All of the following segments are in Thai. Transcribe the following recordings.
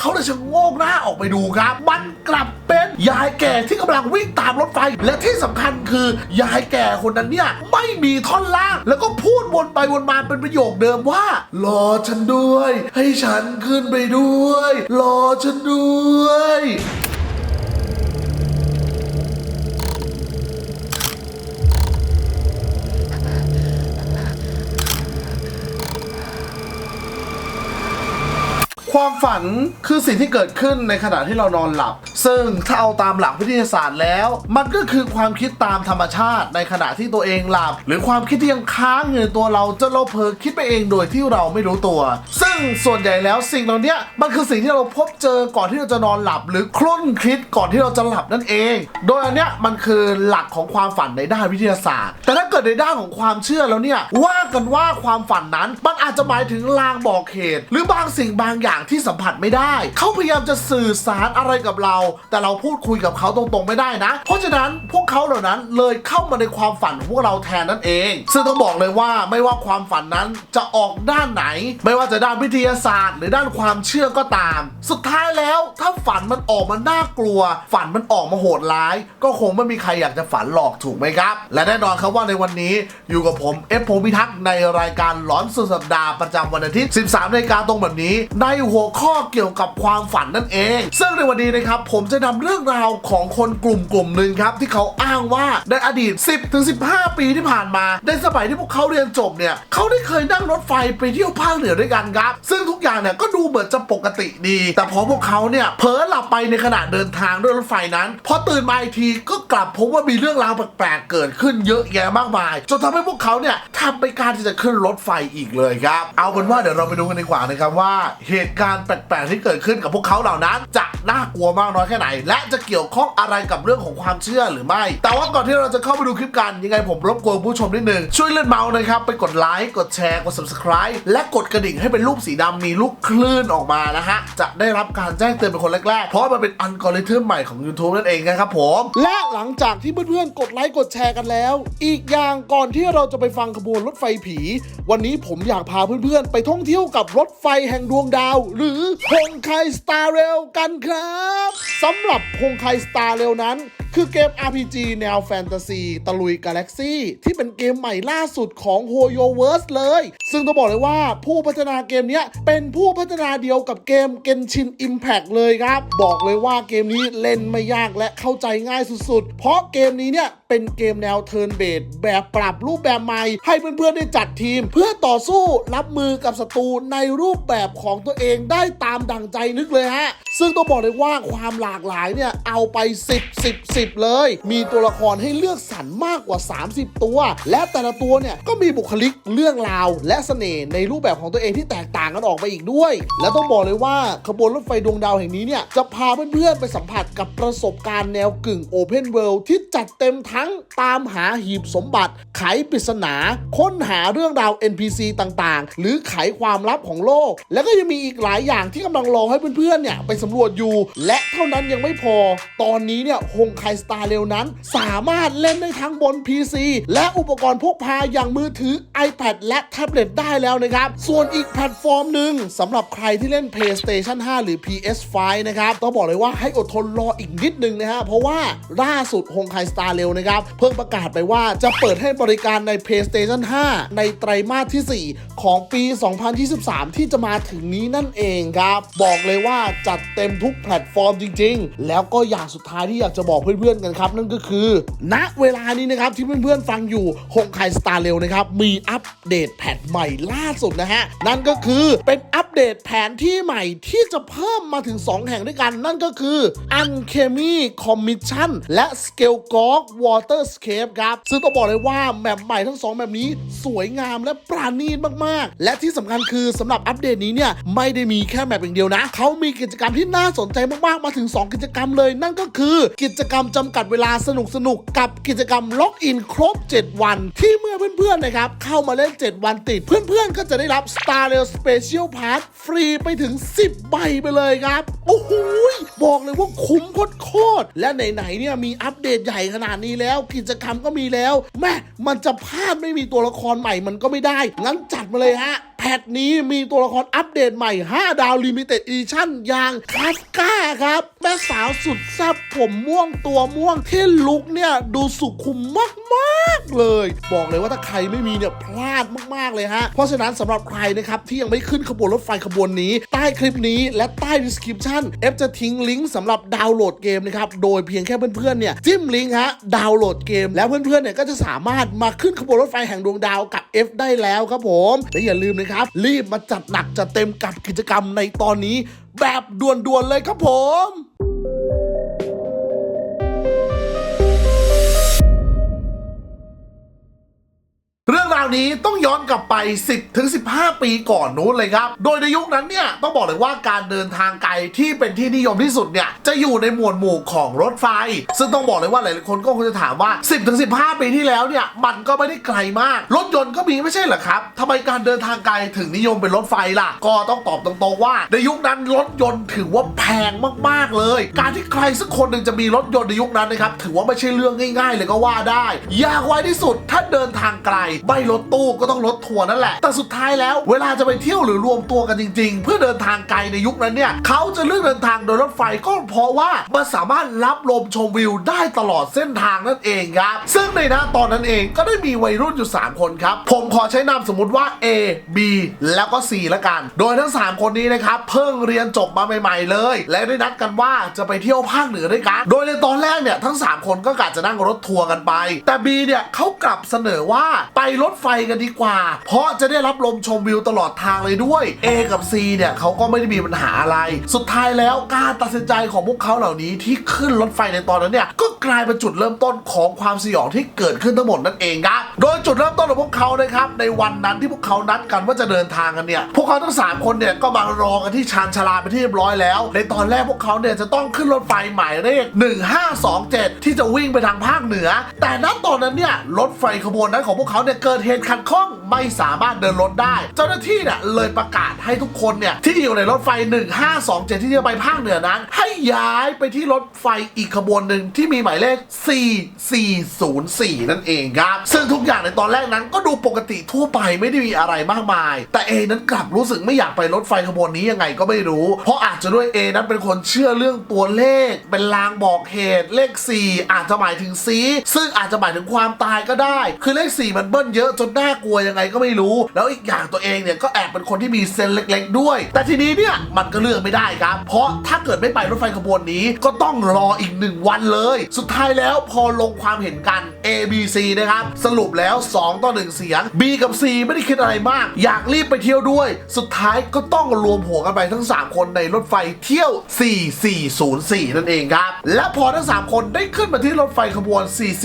เขาเลยชะโงกหน้าออกไปดูครับ มันกลับเป็นยายแก่ที่กำลังวิ่งตามรถไฟ และที่สำคัญคือยายแก่คนนั้นเนี่ยไม่มีท่อนล่าง แล้วก็พูดวนไปวนมาเป็นประโยคเดิมว่า รอฉันด้วย ให้ฉันขึ้นไปด้วย รอฉันด้วย ความฝันคือสิ่งที่เกิดขึ้นในขณะที่เรานอนหลับ ซึ่งถ้าเอาตามหลักวิทยาศาสตร์แล้ว มันก็คือความคิดตามธรรมชาติในขณะที่ตัวเองหลับ หรือความคิดที่ยังค้างอยู่ในตัวเราจนเราเผลอคิดไปเองโดยที่เราไม่รู้ตัว ซึ่งส่วนใหญ่แล้วสิ่งเหล่านี้มันคือสิ่งที่เราพบเจอก่อนที่เราจะนอนหลับ หรือคลุ่นคิดก่อนที่เราจะหลับนั่นเอง โดยอันเนี้ยมันคือหลักของความฝันในด้านวิทยาศาสตร์ แต่ถ้าเกิดในด้านของความเชื่อแล้วเนี่ยว่ากันว่าความฝันนั้นมันอาจจะหมายถึงลางบอกเหตุหรือบางสิ่งบางอย่างที่สัมผัสไม่ได้ เขาพยายามจะสื่อสารอะไรกับเรา แต่เราพูดคุยกับเขาตรงๆไม่ได้นะ เพราะฉะนั้นพวกเขาเหล่านั้นเลยเข้ามาในความฝันของพวกเราแทนนั่นเอง ซึ่งต้องบอกเลยว่าไม่ว่าความฝันนั้นจะออกด้านไหน ไม่ว่าจะด้านวิทยาศาสตร์ หรือด้านความเชื่อก็ตาม สุดท้ายแล้วถ้าฝันมันออกมาน่ากลัว ฝันมันออกมาโหดร้าย ก็คงไม่มีใครอยากจะฝันหลอกถูกไหมครับ และแน่นอนครับว่าในวันนี้อยู่กับผมเอฟพงพิทักษ์ในรายการหลอนสุดสัปดาห์ประจำวันอาทิตย์ 13นาฬิกาตรงแบบนี้ในหัวข้อเกี่ยวกับความฝันนั่นเอง ซึ่งในวันนี้นะครับผมจะนำเรื่องราวของคนกลุ่มกลุ่มหนึ่งครับที่เขาอ้างว่าในอดีต 10ถึง15 ปีที่ผ่านมา ในสมัยที่พวกเขาเรียนจบเนี่ยเขาได้เคยนั่งรถไฟไปเที่ยวภาคเหนือด้วยกันครับ ซึ่งทุกอย่างเนี่ยก็ดูเหมือนจะปกติดี แต่พอพวกเขาเนี่ยเผลอหลับไปในขณะเดินทางด้วยรถไฟนั้นพอตื่นมาอีกทีก็กลับพบว่ามีเรื่องราวแปลกๆเกิดขึ้นเยอะแยะมากมาย จนทำให้พวกเขาเนี่ยทำไปการที่จะขึ้นรถไฟอีกเลยครับ เอาเป็นว่าเดี๋ยวเราไปดูกันดีกว่านะครับว่าเหตุการณ์แปลกๆที่เกิดขึ้นกับพวกเขาเหล่านั้น จะน่ากลัวมากน้อยแค่ไหน และจะเกี่ยวข้องอะไรกับเรื่องของความเชื่อหรือไม่ แต่ว่าก่อนที่เราจะเข้าไปดูคลิปกันยังไงผมรบกวนผู้ชมนิดนึงช่วยเลื่อนเมาส์นะครับไปกดไลค์กดแชร์กด subscribe และกดกระดิ่งให้เป็นรูปสีดำมีลูกคลื่นออกมานะฮะจะได้รับการแจ้งเตือนเป็นคนแรกๆ เพราะมันเป็นอัลกอริทึมใหม่ของ YouTube นั่นเองนะครับผมและหลังจากที่เพื่อนๆกดไลค์กดแชร์กันแล้ว อีกอย่างก่อนที่เราจะไปฟังขบวนรถไฟผี วันนี้ผมอยากพาเพื่อนๆไปท่องเที่ยวกับรถไฟแห่งดวงดาวหรือพงไคสตาร์เรลกันครับสำหรับพงไคสตาร์เรลนั้น คือเกม RPG แนวแฟนตาซี ตะลุยกาแล็กซี่ที่เป็นเกมใหม่ล่าสุดของ h o y o v e r s e เลย ซึ่งต้องบอกเลยว่าผู้พัฒนาเกมนี้เป็นผู้พัฒนาเดียวกับเกม Genshin Impact เลยครับ บอกเลยว่าเกมนี้เล่นไม่ยากและเข้าใจง่ายสุดๆ เพราะเกมนี้เนี่ยเป็นเกมแนวเทิร์นเบสแบบปรับรูปแบบใหม่ ให้เพื่อนๆได้จัดทีม เพื่อต่อสู้รับมือกับศัตรูในรูปแบบของตัวเองได้ตามดังใจนึกเลยฮะ ซึ่งต้องบอกเลยว่าความหลากหลายเนี่ยเอาไป 10 10 10เลย มีตัวละครให้เลือกสรรมากกว่า 30 ตัว และแต่ละตัวเนี่ยก็มีบุคลิกเรื่องราว และเสน่ห์ในรูปแบบของตัวเองที่แตกต่างกันออกไปอีกด้วย และต้องบอกเลยว่าขบวนรถไฟดวงดาวแห่งนี้เนี่ยจะพาเพื่อนๆไปสัมผัสกับประสบการณ์แนวกึ่งโอเพนเวิลด์ที่จัดเต็มทั้งตามหาหีบสมบัติ ไขปริศนา ค้นหาเรื่องราว NPC ต่างๆ หรือไขความลับของโลก และก็ยังมีอีกหลายอย่างที่กำลังรอให้เพื่อนๆเนี่ยไปสำรวจอยู่ และเท่านั้นยังไม่พอ ตอนนี้เนี่ยฮงไคสตาร์เรลนั้น สามารถเล่นได้ทั้งบน PC และอุปกรณ์พกพาอย่างมือถือ iPad และแท็บเล็ตได้แล้วนะครับ ส่วนอีกแพลตฟอร์มหนึ่งสำหรับใครที่เล่น PlayStation 5 หรือ PS5 นะครับต้องบอกเลยว่าให้อดทนรออีกนิดนึงนะฮะเพราะว่าล่าสุดฮงไคสตาร์เรลนะครับเพิ่งประกาศไปว่าจะเปิดให้บริการใน PlayStation 5 ในไตรมาสที่ 4 ของปี 2023 ที่จะมาถึงนี้นั่นเองครับ บอกเลยว่าจัดเต็มทุกแพลตฟอร์มจริง ๆ แล้วก็อย่างสุดท้ายที่อยากจะบอกเพื่อนๆกันครับนั่นก็คือณเวลานี้นะครับที่เพื่อนๆฟังอยู่ฮงไคสตาร์เรลนะครับมีอัปเดตแพทใหม่ล่าสุดนะฮะนั่นก็คือเป็นอัปเดตแผนที่ใหม่ที่จะเพิ่มมาถึง 2 แห่งด้วยกัน นั่นก็คือ Unchemy Commission และ Scale g o g Waterscape ครับซึ่งต้องบอกเลยว่าแมปใหม่ทั้ง 2 แบบนี้สวยงามและปราณีตมากๆ และที่สำคัญคือสำหรับอัปเดตนี้เนี่ยไม่ได้มีแค่แมปอย่างเดียวนะ เขามีกิจกรรมที่น่าสนใจมากๆมาถึง 2 กิจกรรมเลย นั่นก็คือกิจกรรมจำกัดเวลาสนุกๆกับกิจกรรมล็อกอินครบ 7 วัน ที่เมื่อเพื่อนๆนะครับเข้ามาเล่น 7 วันติด เพื่อนๆ ก็จะได้รับ Star Rail Special Pass ฟรีไปถึง 10 ใบไปเลยครับ โอ้โหบอกเลยว่าคุ้มโคตรๆและไหนๆเนี่ยมีอัปเดตใหญ่ขนาดนี้แล้ว กิจกรรมก็มีแล้วแม่มันจะพลาดไม่มีตัวละครใหม่มันก็ไม่ได้งั้นจัดมาเลยฮะ แผทนี้มีตัวละครอัปเดตใหม่ 5 ดาวลิมิเต็ดอีชั่นอย่างคาสก้าครับแม่สาวสุดแซ่บผมม่วงตัวม่วงที่ลุกเนี่ย ดูสุขุมมากๆเลย บอกเลยว่าถ้าใครไม่มีเนี่ยพลาดมากๆเลยฮะ เพราะฉะนั้นสำหรับใครนะครับที่ยังไม่ขึ้นขบวนรถไฟขบวนนี้ ใต้คลิปนี้และใต้ description เอฟจะทิ้งลิงก์สำหรับดาวน์โหลดเกมนะครับโดยเพียงแค่เพื่อนๆเนี่ยจิ้มลิงก์ฮะดาวน์โหลดเกม แล้วเพื่อนๆเนี่ยก็จะสามารถมาขึ้นขบวนรถไฟแห่งดวงดาวกับ F ได้แล้วครับผมและอย่าลืมนะครับรีบมาจัดหนักจัดเต็มกับกิจกรรมในตอนนี้ แบบด่วนๆเลยครับผม นี้ต้องย้อนกลับไป 10ถึง15 ปีก่อนนู้นเลยครับ โดยในยุคนั้นเนี่ยต้องบอกเลยว่าการเดินทางไกลที่เป็นที่นิยมที่สุดเนี่ยจะอยู่ในหมวดหมู่ของรถไฟ ซึ่งต้องบอกเลยว่าหลายๆคนก็คงจะถามว่า 10ถึง15 ปีที่แล้วเนี่ยมันก็ไม่ได้ไกลมาก รถยนต์ก็มีไม่ใช่เหรอครับทำไมการเดินทางไกลถึงนิยมเป็นรถไฟล่ะ ก็ต้องตอบตรงๆว่า ในยุคนั้นรถยนต์ถือว่าแพงมากๆเลย การที่ใครสักคนหนึ่งจะมีรถยนต์ในยุคนั้นนะครับถือว่าไม่ใช่เรื่องง่าย ๆ เลยก็ว่าได้ ยากไว้ที่สุดถ้าเดินทางไกลไม่รถตู้ก็ต้องรถทัวร์นั่นแหละ แต่สุดท้ายแล้วเวลาจะไปเที่ยวหรือรวมตัวกันจริง ๆ เพื่อเดินทางไกลในยุคนั้นเนี่ยเขาจะเลือกเดินทางโดยรถไฟก็เพราะว่ามันสามารถรับลมชมวิวได้ตลอดเส้นทางนั่นเองครับ ซึ่งในหน้าตอนนั้นเองก็ได้มีวัยรุ่นอยู่ 3 คนครับ ผมขอใช้นามสมมุติว่า A B แล้วก็ C ละกัน โดยทั้ง 3 คนนี้นะครับเพิ่งเรียนจบมาใหม่ ๆ เลย และได้นัดกันว่าจะไปเที่ยวภาคเหนือด้วยกัน โดยในตอนแรกเนี่ยทั้ง 3 คนก็กะจะนั่งรถทัวร์กันไป แต่ B เนี่ยเขากลับเสนอว่าไปรถไฟกันดีกว่า เพราะจะได้รับลมชมวิวตลอดทางเลยด้วย A กับ C เนี่ยเขาก็ไม่ได้มีปัญหาอะไร สุดท้ายแล้วการตัดสินใจของพวกเขาเหล่านี้ที่ขึ้นรถไฟในตอนนั้นเนี่ยก็กลายเป็นจุดเริ่มต้นของความสยองที่เกิดขึ้นทั้งหมดนั่นเองครับโดยจุดเริ่มต้นของพวกเขานะครับในวันนั้นที่พวกเขานัดกันว่าจะเดินทางกันเนี่ยพวกเขาทั้งสามคนเนี่ยก็มารอกันที่ชานชาลาไปที่เรียบร้อยแล้ว ในตอนแรกพวกเขาเนี่ยจะต้องขึ้นรถไฟหมายเลข 1527 ที่จะวิ่งไปทางภาคเหนือ แต่ณตอนนั้นเนี่ยรถไฟขบวนนั้นของพวกเขาเนี่ยเกิดเหตุขัดข้องไม่สามารถเดินรถได้ เจ้าหน้าที่เนี่ยเลยประกาศให้ทุกคนเนี่ยที่อยู่ในรถไฟ 1527 ที่จะไปภาคเหนือนั้น ให้ย้ายไปที่รถไฟอีกขบวนหนึ่งที่มีหมายเลข 4404 นั่นเองครับ ซึ่งทุกอย่างในตอนแรกนั้นก็ดูปกติทั่วไปไม่ได้มีอะไรมากมาย แต่เอนั้นกลับรู้สึกไม่อยากไปรถไฟขบวนนี้ยังไงก็ไม่รู้ เพราะอาจจะด้วยเอนั้นเป็นคนเชื่อเรื่องตัวเลข เป็นลางบอกเหตุเลข 4 อาจจะหมายถึงซีซึ่งอาจจะหมายถึงความตายก็ได้ คือเลข 4 มันเบิ้ลเยอะจนน่ากลัวยังไงก็ไม่รู้ แล้วอีกอย่างตัวเองเนี่ยก็แอบเป็นคนที่มีเซนเล็ก ๆ ด้วย แต่ทีนี้เนี่ยมันก็เลือกไม่ได้ครับ เพราะถ้าเกิดไม่ไปรถไฟขบวนนี้ก็ต้องรออีกหนึ่งวันเลย สุดท้ายแล้วพอลงความเห็นกัน A B C นะครับ สรุปแล้ว 2 ต่อ 1 เสียง B กับ C ไม่ได้คิดอะไรมาก อยากรีบไปเที่ยวด้วย สุดท้ายก็ต้องรวมหัวกันไปทั้ง 3 คนในรถไฟเที่ยว 4404 นั่นเองครับ และพอทั้ง 3 คนได้ขึ้นมาที่รถไฟขบวน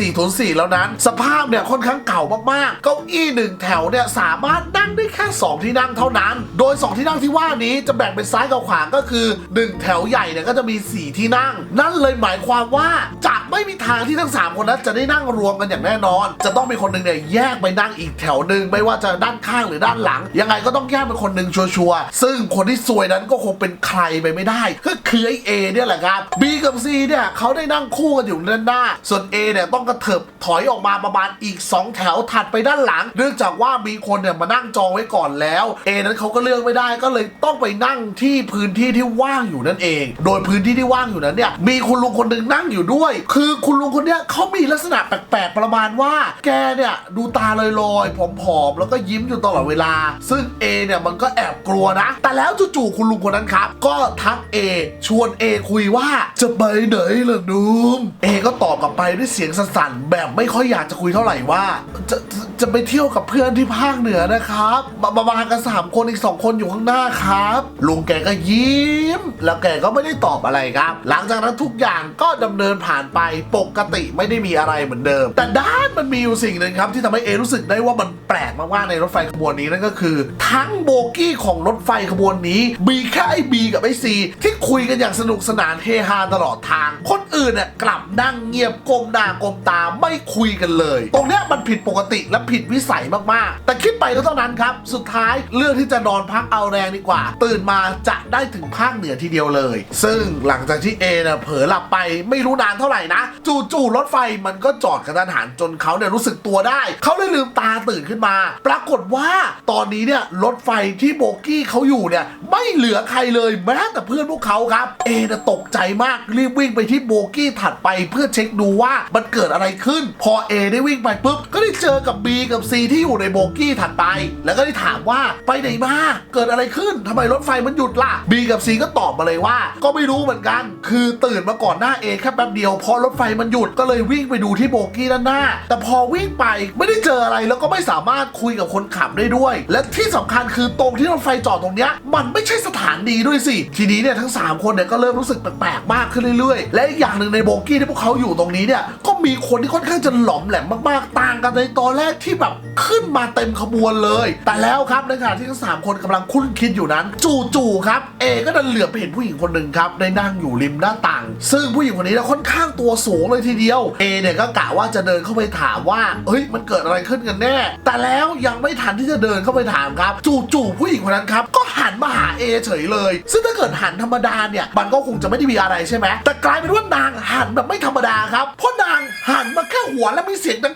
4404 แล้วนั้น สภาพเนี่ยค่อนข้างเก่ามากๆ เก้าอี้หนึ่งแถวเนี่ยสามารถนั่งได้แค่ 2 ที่นั่งเท่านั้น โดย 2 ที่นั่งที่ว่านี้จะแบ่งเป็นซ้ายกับขวาก็คือ 1 แถวใหญ่เนี่ยก็จะมี 4 ที่นั่ง นั่นเลยหมายความว่าจะไม่มีทางที่ทั้ง 3 คนนั้นจะได้นั่งรวมกันอย่างแน่นอน จะต้องมีคนหนึ่งเนี่ยแยกไปนั่งอีกแถวหนึ่งไม่ว่าจะด้านข้างหรือด้านหลัง ยังไงก็ต้องแยกเป็นคนหนึ่งชัวร์ๆซึ่งคนที่ซวยนั้นก็คงเป็นใครไปไม่ได้ก็คือไอเอเนี่ยแหละครับ B กับ C เนี่ยเขาได้นั่งคู่กันอยู่ด้านหน้า ส่วน A เนี่ยต้องกระเถิบถอยออกมาประมาณอีก 2 แถวถัดไปด้านหลังเนื่องจากว่ามีคนเนี่ยมานั่งจองไว้ก่อนแล้ว A นั้นเขาก็เลือกไม่ได้ก็เลยต้องไปนั่งที่พื้นที่ที่ว่างอยู่นั่นเอง โดยพื้นที่ที่ว่างอยู่นั้นเนี่ยมีคุณลุงคนหนึ่งนั่งอยู่ด้วย คือคุณลุงคนเนี้ยเขามีลักษณะแปลกๆประมาณว่า แกเนี่ยดูตาลอยๆผอมๆแล้วก็ยิ้มอยู่ตลอดเวลา ซึ่ง A เนี่ยมันก็แอบกลัวนะ แต่แล้วจู่ๆคุณลุงคนนั้นครับ ก็ทัก A ชวน A คุยว่าจะไปไหนล่ะนุ่ม A ก็ตอบกลับไปด้วยเสียงสั่นๆแบบไม่ค่อยอยากจะคุยเท่าไหร่ว่าจะ จะไปเที่ยวกับเพื่อนที่ภาคเหนือนะครับมามามากันสามคนอีกสองคนอยู่ข้างหน้าครับลุงแกก็ยิ้ม แล้วแกก็ไม่ได้ตอบอะไรครับ หลังจากนั้นทุกอย่างก็ดำเนินผ่านไปปกติไม่ได้มีอะไรเหมือนเดิม แต่ด้านมันมีอยู่สิ่งหนึ่งครับ ที่ทำให้เอรู้สึกได้ว่ามันแปลกมากๆในรถไฟขบวนนี้นั่นก็คือ ทั้งโบกี้ของรถไฟขบวนนี้มีแค่ไอ้บีกับไอ้ซีที่คุยกันอย่างสนุกสนานเฮฮาตลอดทาง คนอื่นเนี่ยกลับนั่งเงียบก้มหน้าก้มตาไม่คุยกันเลย ตรงเนี้ยมันผิดปกติและผิดผิดวิสัยมากๆ แต่คิดไปก็เท่านั้นครับ สุดท้ายเลือกที่จะนอนพักเอาแรงดีกว่า ตื่นมาจะได้ถึงภาคเหนือทีเดียวเลย ซึ่งหลังจากที่เอเนี่ยเผลอหลับไปไม่รู้นานเท่าไหร่นะ จู่ๆรถไฟมันก็จอดกระทันหันจนเขาเนี่ยรู้สึกตัวได้ เขาเลยลืมตาตื่นขึ้นมา ปรากฏว่าตอนนี้เนี่ยรถไฟที่โบกี้เขาอยู่เนี่ยไม่เหลือใครเลยแม้แต่เพื่อนพวกเขาครับ เอเนี่ยตกใจมากรีบวิ่งไปที่โบกี้ถัดไปเพื่อเช็คดูว่ามันเกิดอะไรขึ้น พอเอได้วิ่งไปปุ๊บก็ได้เจอกับ B กับ C ที่อยู่ในโบกี้ถัดไป แล้วก็ได้ถามว่าไปไหนมาเกิดอะไรขึ้นทำไมรถไฟมันหยุดล่ะ B กับ C ก็ตอบมาเลยว่า ก็ไม่รู้เหมือนกัน คือตื่นมาก่อนหน้า A แค่แป๊บเดียวพอรถไฟมันหยุดก็เลยวิ่งไปดูที่โบกี้ด้านหน้า แต่พอวิ่งไปไม่ได้เจออะไรแล้วก็ไม่สามารถคุยกับคนขับได้ด้วย และที่สำคัญคือตรงที่รถไฟจอดตรงเนี้ยมันไม่ใช่สถานีด้วยสิทีนี้เนี่ยทั้ง 3 คนเนี่ยก็เริ่มรู้สึกแปลกๆมากขึ้นเรื่อยๆ และอีกอย่างหนึ่งในโบกี้ที่พวกเขาอยู่ตรงนี้เนี่ยก็มีคนที่ค่อนข้างจะหลอมแหลมมากๆ ต่างกันในตอนแรกที่แบบขึ้นมาเต็มขบวนเลย แต่แล้วครับในขณะที่ทั้งสามคนกำลังคุ้นคิดอยู่นั้น จู่ๆครับเอก็ดันเหลือบไปเห็นผู้หญิงคนหนึ่งครับได้นั่งอยู่ริมหน้าต่าง ซึ่งผู้หญิงคนนี้เนี่ยค่อนข้างตัวสูงเลยทีเดียวเอเนี่ยก็กะว่าจะเดินเข้าไปถามว่าเฮ้ยมันเกิดอะไรขึ้นกันแน่ แต่แล้วยังไม่ทันที่จะเดินเข้าไปถามครับ จู่ๆผู้หญิงคนนั้นครับก็หันมาหาเอเฉยเลย ซึ่งถ้าเกิดหันธรรมดาเนี่ยมันก็คงจะไม่ได้มีอะไรใช่ไหมแต่กลายเป็นว่านางหันแบบไม่ธรรมดาครับเพราะนางหันมาแค่หัวแล้วมีเสียงดัง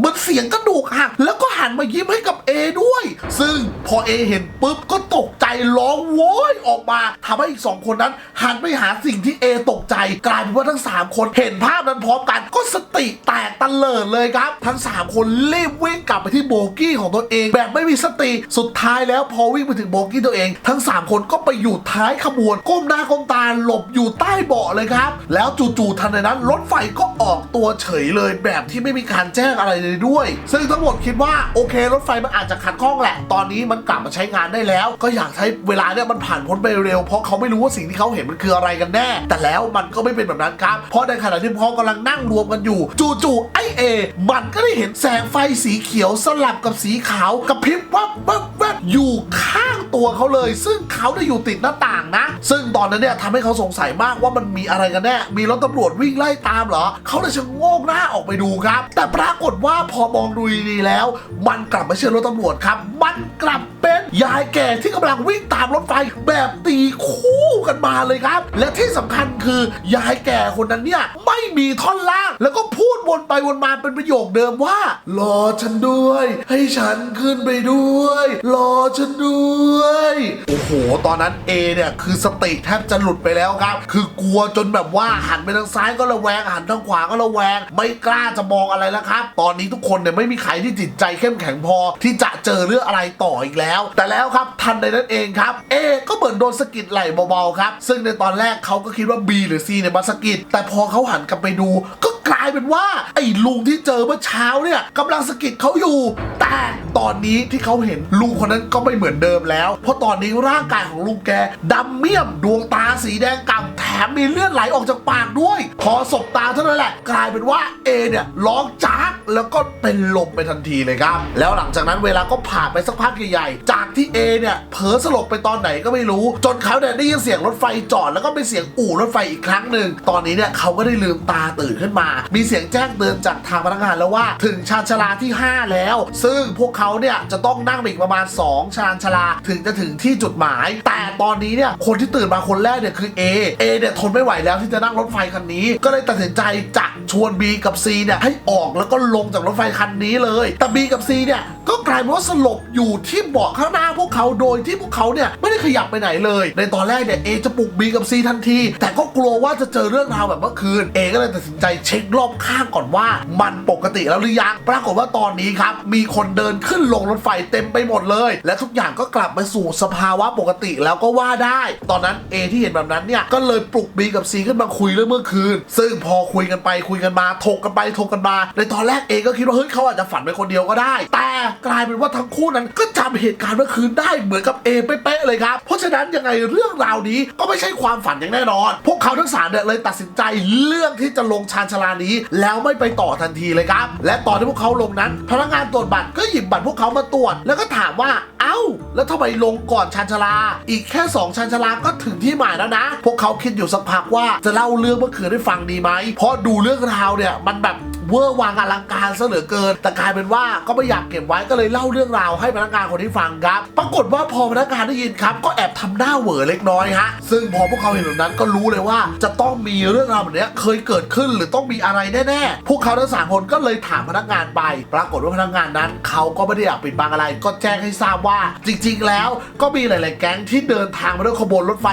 เหมือนเสียงกระดูกหักแล้วก็หันมายิ้มให้กับเอด้วย ซึ่งพอเอเห็นปุ๊บก็ตกใจร้องโว้ยออกมาทำให้อีกสองคนนั้น หันไปหาสิ่งที่เอตกใจ กลายเป็นว่าทั้ง 3 คนเห็นภาพนั้นพร้อมกันก็สติแตกตะเลิดเลยครับ ทั้ง 3 คนรีบวิ่งกลับไปที่โบกี้ของตัวเอง แบบไม่มีสติสุดท้ายแล้วพอวิ่งไปถึงโบกี้ตัวเอง ทั้ง 3 คนก็ไปอยู่ท้ายขบวนก้มหน้าก้มตาหลบอยู่ใต้เบาะเลยครับ แล้วจู่ๆทันใดนั้นรถไฟก็ออกตัวเฉยเลยแบบที่ไม่มีการแจ้งอะไรเลยด้วย ซึ่งทั้งหมดคิดว่าโอเค รถไฟมันอาจจะขัดข้องแหละ ตอนนี้มันกลับมาใช้งานได้แล้ว ก็อยากใช้เวลาเนี่ยมันผ่านพ้นไปเร็วเพราะเขาไม่รู้ว่าสิ่งที่เขาเห็นมันคืออะไรกันแน่ แต่แล้วมันก็ไม่เป็นแบบนั้นครับ เพราะในขณะที่พวกเขากำลังนั่งรวมกันอยู่ จู่ๆไอเอมันก็ได้เห็นแสงไฟสีเขียวสลับกับสีขาวกระพริบวับวับวับอยู่ข้างตัวเขาเลย ซึ่งเขาได้อยู่ติดหน้าต่างนะ ซึ่งตอนนั้นเนี่ยทำให้เขาสงสัยมากว่ามันมีอะไรกันแน่ มีรถตำรวจวิ่งไล่ตามเหรอเขาเลยชะโงกหน้าออกไปดูครับ แต่ปรากฏว่าพอมองดูดีๆแล้ว มันกลับไม่ใช่รถตำรวจครับ มันกลับเป็นยายแก่ที่กำลังวิ่งตามรถไฟแบบตีคู่กันมาเลยครับ และที่สำคัญคือยายแก่คนนั้นเนี่ยไม่มีท่อนล่าง แล้วก็พูดวนไปวนมาเป็นประโยคเดิมว่า รอฉันด้วย ให้ฉันขึ้นไปด้วย รอฉันด้วย โอ้โห ตอนนั้นเอเนี่ยคือสติแทบจะหลุดไปแล้วครับ คือกลัวจนแบบว่าหันไปทางซ้ายก็ระแวงหันทางขวาก็ระแวง ไม่กล้าจะมองอะไรแล้วครับ ตอนนี้ทุกคนเนี่ยไม่มีใครที่จิตใจเข้มแข็งพอ ที่จะเจอเรื่องอะไรต่ออีกแล้ว แต่แล้วครับทันในนั้นเองครับ เอก็เหมือนโดนสะกิดไหลเบาๆครับ ซึ่งในตอนแรกเขาก็คิดว่า B หรือ C เนี่ยมาสะกิดแต่พอเขาหันกลับไปดู ก็กลายเป็นว่าไอ้ลุงที่เจอเมื่อเช้าเนี่ยกำลังสะกิดเขาอยู่แต่ ตอนนี้ที่เขาเห็นลุงคนนั้นก็ไม่เหมือนเดิมแล้ว เพราะตอนนี้ร่างกายของลุงแกดำเมี่ยมดวงตาสีแดงกำแถมมีเลือดไหลออกจากปากด้วย พอสบตาเท่านั้นแหละ กลายเป็นว่าเอเนี่ยร้องจากแล้วก็เป็นลมไปทันทีเลยครับ แล้วหลังจากนั้นเวลาก็ผ่านไปสักพักใหญ่ๆ จากที่เอเนี่ยเผลอสลบไปตอนไหนก็ไม่รู้ จนเขาเนี่ยได้ยินเสียงรถไฟจอดแล้วก็เป็นเสียงอู่รถไฟอีกครั้งหนึ่งตอนนี้เนี่ยเขาก็ได้ลืมตาตื่นขึ้นมา มีเสียงแจ้งเตือนจากทางพนักงานแล้วว่า ถึงชานชาลาที่ 5 แล้ว ซึ่งพวกเขาเนี่ยจะต้องนั่งอีกประมาณ 2 ชานชาลาถึงจะถึงที่จุดหมาย แต่ตอนนี้เนี่ยคนที่ตื่นมาคนแรกเนี่ยคือ A A เนี่ยทนไม่ไหวแล้วที่จะนั่งรถไฟคันนี้ ก็เลยตัดสินใจจะชวน B กับ C เนี่ยให้ออกแล้วก็ลงจากรถไฟคันนี้เลย แต่ B กับ C เนี่ยก็กลายเป็นว่าสลบอยู่ที่เบาะข้างหน้าพวกเขาโดยที่พวกเขาเนี่ยไม่ได้ขยับไปไหนเลย ในตอนแรกเนี่ย A จะปลุก B กับ C ทันที แต่ก็กลัวว่าจะเจอเรื่องราวแบบเมื่อคืน A ก็เลยตัดสินใจเช็ครอบข้างก่อนว่า มันปกติแล้วหรือยังปรากฏว่าตอนนี้ครับมีคนเดินขึ้นลงรถไฟเต็มไปหมดเลย และทุกอย่างก็กลับมาสู่สภาวะปกติแล้วก็ว่าได้ ตอนนั้น A ที่เห็นแบบนั้นเนี่ยก็เลยปลุก B กับ C ขึ้นมาคุยเรื่องเมื่อคืน ซึ่งพอคุยกันไปคุยกันมาถกกันไปถกกันมาในตอนแรก A ก็คิดว่าเฮ้ยเขาอาจจะฝันไปคนเดียวก็ได้ แต่กลายเป็นว่าทั้งคู่นั้นก็จำเหตุการณ์เมื่อคืนได้เหมือนกับ A เป๊ะเลยครับเพราะฉะนั้นยังไงเรื่องราวนี้ก็ไม่ใช่ความฝันอย่างแน่นอน พวกเขาทั้งสามเนี่ยเลยตัดสินใจเลือกที่จะลงชานชลานี้ แล้วไม่ไปต่อทันทีเลยครับ และตอนที่พวกเขาลงนั้น พนักงานตรวจบัตรก็หยิบบัตรพวกเขามาตรวจ แล้วก็ถามว่า เอ้า แล้วทำไมลงก่อนชันชาลา อีกแค่ 2 ชันชาลาก็ถึงที่หมายแล้วนะ พวกเขาคิดอยู่สักพักว่าจะเล่าเรื่องเมื่อคืนให้ฟังดีไหมเพราะดูเรื่องราวเนี่ยมันแบบ เวอร์วังอลังการซะเหลือเกิน แต่กลายเป็นว่าก็ไม่อยากเก็บไว้ก็เลยเล่าเรื่องราวให้พนักงานคนที่ฟังครับ ปรากฏว่าพอพนักงานได้ยินครับ ก็แอบทำหน้าเหวอเล็กน้อยฮะซึ่งพอพวกเขาเห็นแบบนั้นก็รู้เลยว่า จะต้องมีเรื่องราวแบบนี้เคยเกิดขึ้นหรือต้องมีอะไรแน่ๆพวกเขาทั้งสามคนก็เลยถามพนักงานไป ปรากฏว่าพนักงานนั้น เขาก็ไม่ได้อยากปิดบังอะไร ก็แจ้งให้ทราบว่า จริง ๆ แล้วก็มีหลาย ๆ แก๊งที่เดินทางมาด้วยขบวนรถไฟ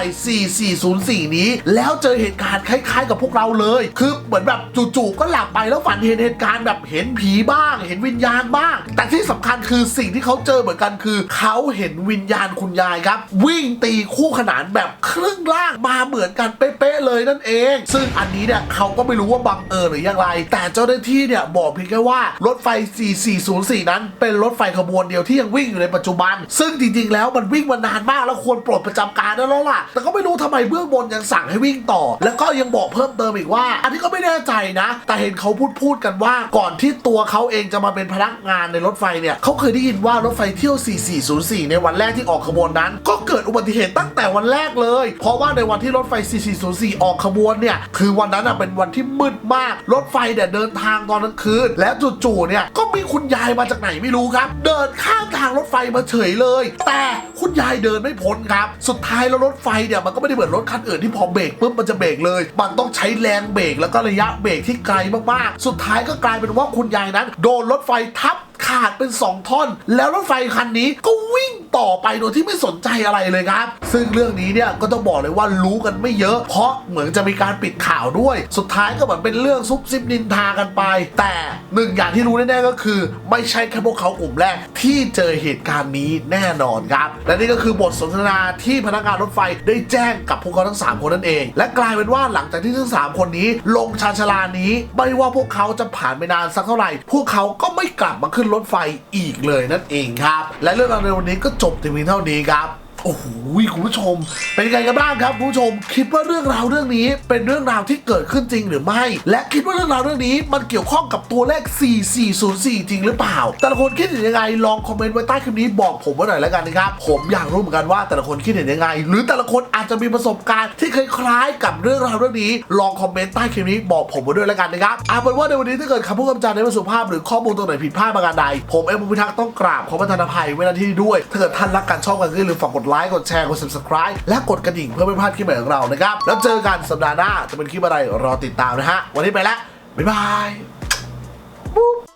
4404 นี้ แล้วเจอเหตุการณ์คล้าย ๆ กับพวกเราเลย คือเหมือนแบบจู่ๆก็หลับไปแล้วฝันเห็นเหตุการณ์แบบเห็นผีบ้าง เห็นวิญญาณบ้าง แต่ที่สำคัญคือสิ่งที่เขาเจอเหมือนกันคือเขาเห็นวิญญาณคุณยายครับ วิ่งตีคู่ขนานแบบครึ่งล่างมาเหมือนกันเป๊ะๆเลยนั่นเอง ซึ่งอันนี้เนี่ยเขาก็ไม่รู้ว่าบังเอิญหรืออย่างไร แต่เจ้าหน้าที่เนี่ยบอกเพียงแค่ว่ารถไฟ 4404 นั้น เป็นรถไฟขบวนเดียวที่ยังวิ่งอยู่ในปัจจุบัน ซึ่งจริงๆ แล้วมันวิ่งมานานมากแล้วควรปลดประจำการได้แล้วล่ะ แต่ก็ไม่รู้ทำไมเบื้องบนยังสั่งให้วิ่งต่อ แล้วก็ยังบอกเพิ่มเติมอีกว่า อันนี้ก็ไม่แน่ใจนะ แต่เห็นเขาพูดพูดกันว่าก่อนที่ตัวเขาเองจะมาเป็นพนักงานในรถไฟเนี่ยเขาเคยได้ยินว่ารถไฟเที่ยว 4404 ในวันแรกที่ออกขบวนนั้น ก็เกิดอุบัติเหตุตั้งแต่วันแรกเลย เพราะว่าในวันที่รถไฟ 4404 ออกขบวนเนี่ยคือวันนั้นน่ะเป็นวันที่มืดมาก รถไฟเนี่ยเดินทางตอนกลางคืน แล้วจู่ๆเนี่ยก็มีคุณยายมาจากไหนไม่รู้ครับ เดินข้ามทางรถไฟมาเฉยเลย แต่คุณยายเดินไม่พ้นครับ สุดท้ายแล้วรถไฟเนี่ยมันก็ไม่ได้เหมือนรถคันอื่นที่พอเบรกปุ๊บมันจะเบรกเลย มันต้องใช้แรงเบรกแล้วก็ระยะเบรกที่ไกลมากๆ สุดท้ายก็กลายเป็นว่าคุณยายนั้น โดนรถไฟทับ ขาดเป็น 2 ท่อน แล้วรถไฟคันนี้ก็วิ่งต่อไปโดยที่ไม่สนใจอะไรเลยครับ ซึ่งเรื่องนี้เนี่ยก็ต้องบอกเลยว่ารู้กันไม่เยอะ เพราะเหมือนจะมีการปิดข่าวด้วย สุดท้ายก็เหมือนเป็นเรื่องซุบซิบนินทากันไป แต่หนึ่งอย่างที่รู้แน่ๆก็คือ ไม่ใช่แค่พวกเขากลุ่มแรกที่เจอเหตุการณ์นี้แน่นอนครับ และนี่ก็คือบทสนทนาที่พนักงานรถไฟได้แจ้งกับพวกเขาทั้ง 3 คนนั่นเอง และกลายเป็นว่าหลังจากที่ทั้ง 3 คนนี้ลงชานชาลานี้ ไม่ว่าพวกเขาจะผ่านไปนานสักเท่าไหร่ พวกเขาก็ไม่กลับมาขึ้นรถไฟอีกเลยนั่นเองครับ และเรื่องราวในวันนี้ก็จบแต่เพียงเท่านี้ครับ โอ้โหคุณผู้ชม เป็นยังไงกันบ้างครับคุณผู้ชม คิดว่าเรื่องราวเรื่องนี้เป็นเรื่องราวที่เกิดขึ้นจริงหรือไม่ และคิดว่าเรื่องราวเรื่องนี้มันเกี่ยวข้องกับตัวเลข 4404 จริงหรือเปล่า แต่ละคนคิดเห็นยังไงลองคอมเมนต์ไว้ใต้คลิปนี้บอกผมไว้หน่อยแล้วกันนะครับ ผมอยากรู้เหมือนกันว่าแต่ละคนคิดเห็นยังไง หรือแต่ละคนอาจจะมีประสบการณ์ที่คล้ายๆกับเรื่องราวเรื่องนี้ ลองคอมเมนต์ใต้คลิปนี้บอกผมไว้ด้วยแล้วกันนะครับเอาเป็นว่าในวันนี้ถ้าเกิดคำพูดคำจาในไม่สุภาพหรือข้อมูลตรงไหนผิดพลาดประการใดผมเอ็มพิทักษ์ต้องกราบขอประทานอภัยไว้ณที่ด้วยถ้าเกิดท่านรักการชอบกันก็อย่าลืมฝากกดไลค์ กดแชร์ กด subscribe และกดกระดิ่งเพื่อไม่พลาดคลิปใหม่ของเรานะครับ แล้วเจอกันสัปดาห์หน้าจะเป็นคลิปอะไรรอติดตามนะฮะ วันนี้ไปแล้ว บ๊ายบาย ปุ๊